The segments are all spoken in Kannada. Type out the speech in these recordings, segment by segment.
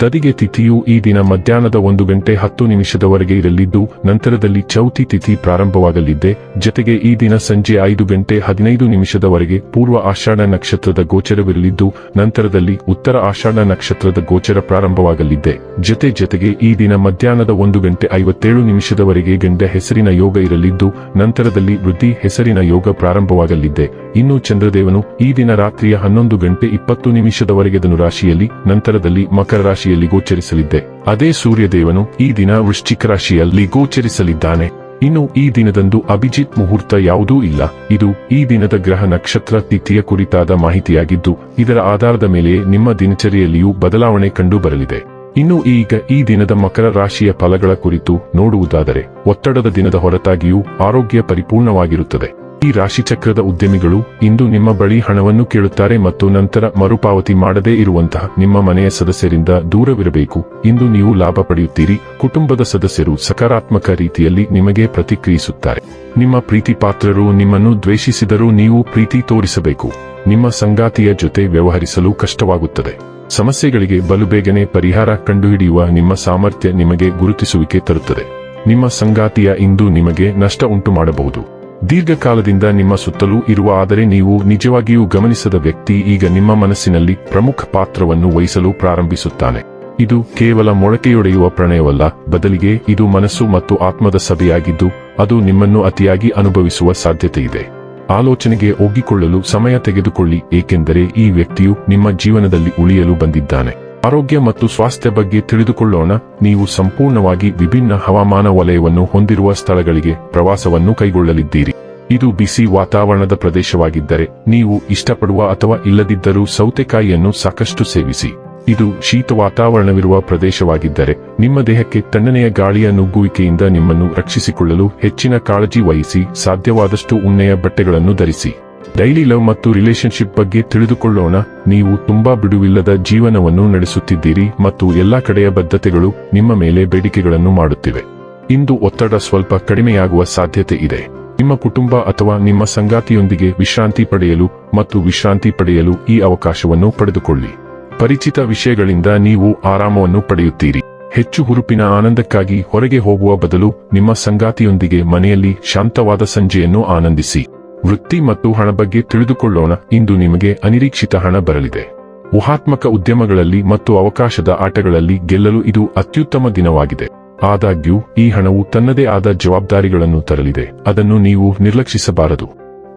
ತದಿಗೆ ತಿಥಿಯು ಈ ದಿನ ಮಧ್ಯಾಹ್ನದ ಒಂದು ಗಂಟೆ ಹತ್ತು ನಿಮಿಷದವರೆಗೆ ಇರಲಿದ್ದು, ನಂತರದಲ್ಲಿ ಚೌತಿ ತಿಥಿ ಪ್ರಾರಂಭವಾಗಲಿದ್ದೆ. ಜತೆಗೆ ಈ ದಿನ ಸಂಜೆ ಐದು ಗಂಟೆ ಹದಿನೈದು ನಿಮಿಷದವರೆಗೆ ಪೂರ್ವ ಆಷಾಢ ನಕ್ಷತ್ರದ ಗೋಚರವಿರಲಿದ್ದು, ನಂತರದಲ್ಲಿ ಉತ್ತರ ಆಷಾಢ ನಕ್ಷತ್ರದ ಗೋಚರ ಪ್ರಾರಂಭವಾಗಲಿದ್ದೆ. ಜತೆ ಜೊತೆಗೆ ಈ ದಿನ ಮಧ್ಯಾಹ್ನದ ಒಂದು ಗಂಟೆ ಐವತ್ತೇಳು ನಿಮಿಷದವರೆಗೆ ಗಂಡ ಹೆಸರಿನ ಯೋಗ ಇರಲಿದ್ದು, ನಂತರದಲ್ಲಿ ವೃದ್ಧಿ ಹೆಸರಿನ ಯೋಗ ಪ್ರಾರಂಭವಾಗಲಿದ್ದೆ. ಇನ್ನು ಚಂದ್ರದೇವನು ಈ ದಿನ ರಾತ್ರಿಯ ಹನ್ನೊಂದು ಗಂಟೆ ಇಪ್ಪತ್ತು ನಿಮಿಷದವರೆಗೆ ಧನುರಾಶಿಯಲ್ಲಿ, ನಂತರದಲ್ಲಿ ಮಕರ ರಾಶಿಯಲ್ಲಿ ಗೋಚರಿಸಲಿದ್ದೆ. ಅದೇ ಸೂರ್ಯದೇವನು ಈ ದಿನ ವೃಶ್ಚಿಕ ರಾಶಿಯಲ್ಲಿ ಗೋಚರಿಸಲಿದ್ದಾನೆ. ಇನ್ನು ಈ ದಿನದಂದು ಅಭಿಜಿತ್ ಮುಹೂರ್ತ ಯಾವುದೂ ಇಲ್ಲ. ಇದು ಈ ದಿನದ ಗ್ರಹ ನಕ್ಷತ್ರ ತಿಥಿಯ ಕುರಿತಾದ ಮಾಹಿತಿಯಾಗಿದ್ದು, ಇದರ ಆಧಾರದ ಮೇಲೆ ನಿಮ್ಮ ದಿನಚರಿಯಲ್ಲಿಯೂ ಬದಲಾವಣೆ ಕಂಡು ಬರಲಿದೆ ಇನ್ನು ಈಗ ಈ ದಿನದ ಮಕರ ರಾಶಿಯ ಫಲಗಳ ಕುರಿತು ನೋಡುವುದಾದರೆ, ಒತ್ತಡದ ದಿನದ ಹೊರತಾಗಿಯೂ ಆರೋಗ್ಯ ಪರಿಪೂರ್ಣವಾಗಿರುತ್ತದೆ. ಈ ರಾಶಿಚಕ್ರದ ಉದ್ಯಮಿಗಳು ಇಂದು ನಿಮ್ಮ ಬಳಿ ಹಣವನ್ನು ಕೇಳುತ್ತಾರೆ ಮತ್ತು ನಂತರ ಮರುಪಾವತಿ ಮಾಡದೇ ಇರುವಂತಹ ನಿಮ್ಮ ಮನೆಯ ಸದಸ್ಯರಿಂದ ದೂರವಿರಬೇಕು. ಇಂದು ನೀವು ಲಾಭ ಪಡೆಯುತ್ತೀರಿ. ಕುಟುಂಬದ ಸದಸ್ಯರು ಸಕಾರಾತ್ಮಕ ರೀತಿಯಲ್ಲಿ ನಿಮಗೆ ಪ್ರತಿಕ್ರಿಯಿಸುತ್ತಾರೆ. ನಿಮ್ಮ ಪ್ರೀತಿ ಪಾತ್ರರು ನಿಮ್ಮನ್ನು ದ್ವೇಷಿಸಿದರೂ ನೀವು ಪ್ರೀತಿ ತೋರಿಸಬೇಕು. ನಿಮ್ಮ ಸಂಗಾತಿಯ ಜೊತೆ ವ್ಯವಹರಿಸಲು ಕಷ್ಟವಾಗುತ್ತದೆ. ಸಮಸ್ಯೆಗಳಿಗೆ ಬಲುಬೇಗನೆ ಪರಿಹಾರ ಕಂಡುಹಿಡಿಯುವ ನಿಮ್ಮ ಸಾಮರ್ಥ್ಯ ನಿಮಗೆ ಗುರುತಿಸುವಿಕೆ ತರುತ್ತದೆ. ನಿಮ್ಮ ಸಂಗಾತಿಯ ಇಂದು ನಿಮಗೆ ನಷ್ಟ ಉಂಟು ಮಾಡಬಹುದು ದೀರ್ಘಕಾಲದಿಂದ ನಿಮ್ಮ ಸುತ್ತಲೂ ಇರುವ ಆದರೆ ನೀವು ನಿಜವಾಗಿಯೂ ಗಮನಿಸದ ವ್ಯಕ್ತಿ ಈಗ ನಿಮ್ಮ ಮನಸ್ಸಿನಲ್ಲಿ ಪ್ರಮುಖ ಪಾತ್ರವನ್ನು ವಹಿಸಲು ಪ್ರಾರಂಭಿಸುತ್ತಾನೆ. ಇದು ಕೇವಲ ಮೊಳಕೆಯೊಡೆಯುವ ಪ್ರಣಯವಲ್ಲ, ಬದಲಿಗೆ ಇದು ಮನಸ್ಸು ಮತ್ತು ಆತ್ಮದ ಸಭೆಯಾಗಿದ್ದು, ಅದು ನಿಮ್ಮನ್ನು ಅತಿಯಾಗಿ ಅನುಭವಿಸುವ ಸಾಧ್ಯತೆಯಿದೆ. ಆಲೋಚನೆಗೆ ಒಗ್ಗಿಕೊಳ್ಳಲು ಸಮಯ ತೆಗೆದುಕೊಳ್ಳಿ, ಏಕೆಂದರೆ ಈ ವ್ಯಕ್ತಿಯು ನಿಮ್ಮ ಜೀವನದಲ್ಲಿ ಉಳಿಯಲು ಬಂದಿದ್ದಾನೆ. ಆರೋಗ್ಯ ಮತ್ತು ಸ್ವಾಸ್ಥ್ಯ ಬಗ್ಗೆ ತಿಳಿದುಕೊಳ್ಳೋಣ. ನೀವು ಸಂಪೂರ್ಣವಾಗಿ ವಿಭಿನ್ನ ಹವಾಮಾನ ವಲಯವನ್ನು ಹೊಂದಿರುವ ಸ್ಥಳಗಳಿಗೆ ಪ್ರವಾಸವನ್ನು ಕೈಗೊಳ್ಳಲಿದ್ದೀರಿ. ಇದು ಬಿಸಿ ವಾತಾವರಣದ ಪ್ರದೇಶವಾಗಿದ್ದರೆ ನೀವು ಇಷ್ಟಪಡುವ ಅಥವಾ ಇಲ್ಲದಿದ್ದರೂ ಸೌತೆಕಾಯಿಯನ್ನು ಸಾಕಷ್ಟು ಸೇವಿಸಿ. ಇದು ಶೀತ ವಾತಾವರಣವಿರುವ ಪ್ರದೇಶವಾಗಿದ್ದರೆ ನಿಮ್ಮ ದೇಹಕ್ಕೆ ತಣ್ಣನೆಯ ಗಾಳಿಯ ನುಗ್ಗುವಿಕೆಯಿಂದ ನಿಮ್ಮನ್ನು ರಕ್ಷಿಸಿಕೊಳ್ಳಲು ಹೆಚ್ಚಿನ ಕಾಳಜಿ ವಹಿಸಿ, ಸಾಧ್ಯವಾದಷ್ಟು ಉಣ್ಣೆಯ ಬಟ್ಟೆಗಳನ್ನು ಧರಿಸಿ. ಡೈಲಿ ಲವ್ ಮತ್ತು ರಿಲೇಶನ್ಶಿಪ್ ಬಗ್ಗೆ ತಿಳಿದುಕೊಳ್ಳೋಣ. ನೀವು ತುಂಬಾ ಬಿಡುವಿಲ್ಲದ ಜೀವನವನ್ನು ನಡೆಸುತ್ತಿದ್ದೀರಿ ಮತ್ತು ಎಲ್ಲಾ ಕಡೆಯ ಬದ್ಧತೆಗಳು ನಿಮ್ಮ ಮೇಲೆ ಬೇಡಿಕೆಗಳನ್ನು ಮಾಡುತ್ತಿವೆ. ಇಂದು ಒತ್ತಡ ಸ್ವಲ್ಪ ಕಡಿಮೆಯಾಗುವ ಸಾಧ್ಯತೆ ಇದೆ. ನಿಮ್ಮ ಕುಟುಂಬ ಅಥವಾ ನಿಮ್ಮ ಸಂಗಾತಿಯೊಂದಿಗೆ ವಿಶ್ರಾಂತಿ ಪಡೆಯಲು ಮತ್ತು ವಿಶ್ರಾಂತಿ ಪಡೆಯಲು ಈ ಅವಕಾಶವನ್ನು ಪಡೆದುಕೊಳ್ಳಿ. ಪರಿಚಿತ ವಿಷಯಗಳಿಂದ ನೀವು ಆರಾಮವನ್ನು ಪಡೆಯುತ್ತೀರಿ. ಹೆಚ್ಚು ಹುರುಪಿನ ಆನಂದಕ್ಕಾಗಿ ಹೊರಗೆ ಹೋಗುವ ಬದಲು ನಿಮ್ಮ ಸಂಗಾತಿಯೊಂದಿಗೆ ಮನೆಯಲ್ಲಿ ಶಾಂತವಾದ ಸಂಜೆಯನ್ನು ಆನಂದಿಸಿ. ವೃತ್ತಿ ಮತ್ತು ಹಣ ಬಗ್ಗೆ ತಿಳಿದುಕೊಳ್ಳೋಣ. ಇಂದು ನಿಮಗೆ ಅನಿರೀಕ್ಷಿತ ಹಣ ಬರಲಿದೆ. ಊಹಾತ್ಮಕ ಉದ್ಯಮಗಳಲ್ಲಿ ಮತ್ತು ಅವಕಾಶದ ಆಟಗಳಲ್ಲಿ ಗೆಲ್ಲಲು ಇದು ಅತ್ಯುತ್ತಮ ದಿನವಾಗಿದೆ. ಆದಾಗ್ಯೂ, ಈ ಹಣವು ತನ್ನದೇ ಆದ ಜವಾಬ್ದಾರಿಗಳನ್ನು ತರಲಿದೆ. ಅದನ್ನು ನೀವು ನಿರ್ಲಕ್ಷಿಸಬಾರದು.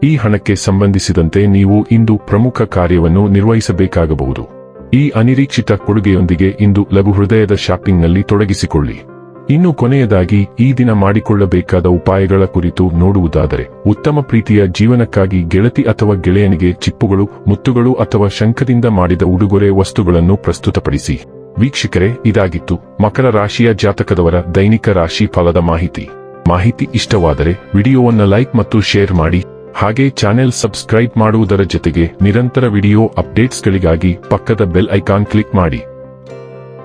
ಈ ಹಣಕ್ಕೆ ಸಂಬಂಧಿಸಿದಂತೆ ನೀವು ಇಂದು ಪ್ರಮುಖ ಕಾರ್ಯವನ್ನು ನಿರ್ವಹಿಸಬೇಕಾಗಬಹುದು. ಈ ಅನಿರೀಕ್ಷಿತ ಕೊಡುಗೆಯೊಂದಿಗೆ ಇಂದು ಲಘು ಹೃದಯದ ಶಾಪಿಂಗ್ನಲ್ಲಿ ತೊಡಗಿಸಿಕೊಳ್ಳಿ. ಇನ್ನು ಕೊನೆಯದಾಗಿ ಈ ದಿನ ಮಾಡಿಕೊಳ್ಳಬೇಕಾದ ಉಪಾಯಗಳ ಕುರಿತು ನೋಡುವುದಾದರೆ, ಉತ್ತಮ ಪ್ರೀತಿಯ ಜೀವನಕ್ಕಾಗಿ ಗೆಳತಿ ಅಥವಾ ಗೆಳೆಯನಿಗೆ ಚಿಪ್ಪುಗಳು, ಮುತ್ತುಗಳು ಅಥವಾ ಶಂಖದಿಂದ ಮಾಡಿದ ಉಡುಗೊರೆ ವಸ್ತುಗಳನ್ನು ಪ್ರಸ್ತುತಪಡಿಸಿ. ವೀಕ್ಷಕರೇ, ಇದಾಗಿತ್ತು ಮಕರ ರಾಶಿಯ ಜಾತಕದವರ ದೈನಿಕ ರಾಶಿ ಫಲದ ಮಾಹಿತಿ. ಮಾಹಿತಿ ಇಷ್ಟವಾದರೆ ವಿಡಿಯೋವನ್ನು ಲೈಕ್ ಮತ್ತು ಶೇರ್ ಮಾಡಿ, ಹಾಗೆ ಚಾನೆಲ್ ಸಬ್ಸ್ಕ್ರೈಬ್ ಮಾಡುವುದರ ಜೊತೆಗೆ ನಿರಂತರ ವಿಡಿಯೋ ಅಪ್ಡೇಟ್ಸ್ಗಳಿಗಾಗಿ ಪಕ್ಕದ ಬೆಲ್ ಐಕಾನ್ ಕ್ಲಿಕ್ ಮಾಡಿ.